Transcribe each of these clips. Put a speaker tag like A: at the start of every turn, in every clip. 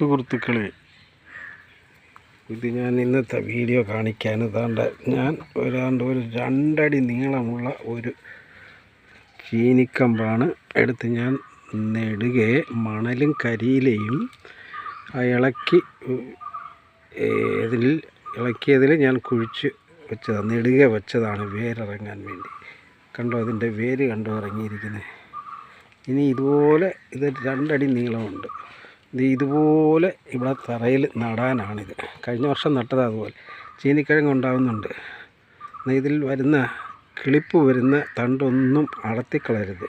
A: സുഹൃത്തുക്കളെ ഇത് ഞാൻ ഇന്നത്തെ വീഡിയോ കാണിക്കാൻ ഇതാണ്ട് ഞാൻ ഒരാണ്ട് ഒരു രണ്ടടി നീളമുള്ള ഒരു ചീനിക്കമ്പാണ് എടുത്ത് ഞാൻ നെടുകെ മണലും കരിയിലയും ഇളക്കി ഇതിൽ ഇളക്കിയതിൽ ഞാൻ കുഴിച്ച് വെച്ചതാണ് നെടുകെ വെച്ചതാണ് വേരിറങ്ങാൻ വേണ്ടി. കണ്ടോ അതിന്റെ വേര് കണ്ടോ ഇറങ്ങിയിരിക്കുന്നത് ഇനി ഇതുപോലെ ഇത് രണ്ടടി നീളമുണ്ട്. ഇത് ഇതുപോലെ ഇവിടെ തറയിൽ നടാനാണിത്. കഴിഞ്ഞ വർഷം നട്ടത് അതുപോലെ. ചീനിക്കിഴങ്ങ് ഉണ്ടാകുന്നുണ്ട് ഇതിൽ വരുന്ന കിളിപ്പ് വരുന്ന തണ്ടൊന്നും അടർത്തിക്കളയരുത്.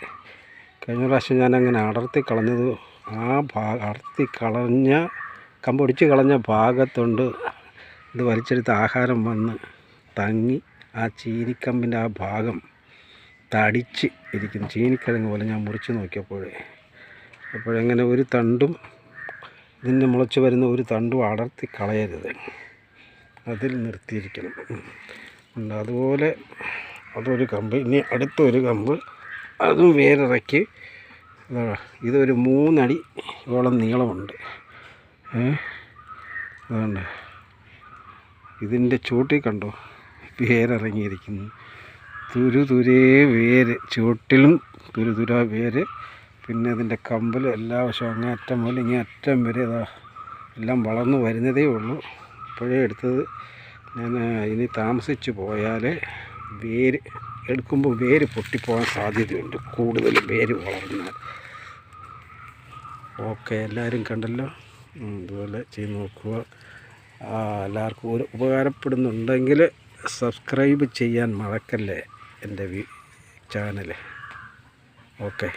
A: കഴിഞ്ഞ പ്രാവശ്യം ഞാൻ അങ്ങനെ അടർത്തിക്കളഞ്ഞത് ആ ഭാഗ അടർത്തി കളഞ്ഞ കമ്പൊടിച്ച് കളഞ്ഞ ഭാഗത്തുണ്ട് ഇത് വലിച്ചെടുത്ത ആഹാരം വന്ന് തങ്ങി ആ ചീനിക്കമ്പിന്റെ ആ ഭാഗം തടിച്ച് ഇരിക്കുന്നു. ചീനിക്കിഴങ്ങ് പോലെ ഞാൻ മുറിച്ച് നോക്കിയപ്പോഴേ. അപ്പോഴങ്ങനെ ഒരു തണ്ടും ഇതിന്റെ മുളച്ച് വരുന്ന ഒരു തണ്ടും അടർത്തി കളയരുത്. അതിൽ നിർത്തിയിരിക്കണം. അതുപോലെ അതൊരു കമ്പ്. ഇനി അടുത്തൊരു കമ്പ് അതും വേരിറക്കി ഇതാ, ഇതൊരു മൂന്നടി ഓളം നീളമുണ്ട്. അതുകൊണ്ട് ഇതിന്റെ ചൂട്ടിൽ കണ്ടോ? വേരിറങ്ങിയിരിക്കുന്നു. തുരു തുരേ വേര് ചുവട്ടിലും തുരുതുരാ വേര് പിന്നെ ഇതിന്റെ കമ്പലും എല്ലാ വശവും അങ്ങേ അറ്റം മുതൽ ഇങ്ങേ അറ്റം വരെ ഇതാ എല്ലാം വളർന്നു വരുന്നതേ ഉള്ളൂ. ഇപ്പോഴേ എടുത്തത് ഞാൻ ഇനി താമസിച്ച് പോയാൽ വേര് എടുക്കുമ്പോൾ വേര് പൊട്ടിപ്പോകാൻ സാധ്യതയുണ്ട്. കൂടുതൽ വേര് വളർന്നാൽ. ഓക്കെ എല്ലാവരും കണ്ടല്ലോ? ഇതുപോലെ ചെയ്ത് നോക്കുക. എല്ലാവർക്കും ഒരു ഉപകാരപ്പെടുന്നുണ്ടെങ്കിൽ സബ്സ്ക്രൈബ് ചെയ്യാൻ മറക്കല്ലേ എന്റെ ചാനൽ ഓക്കെ.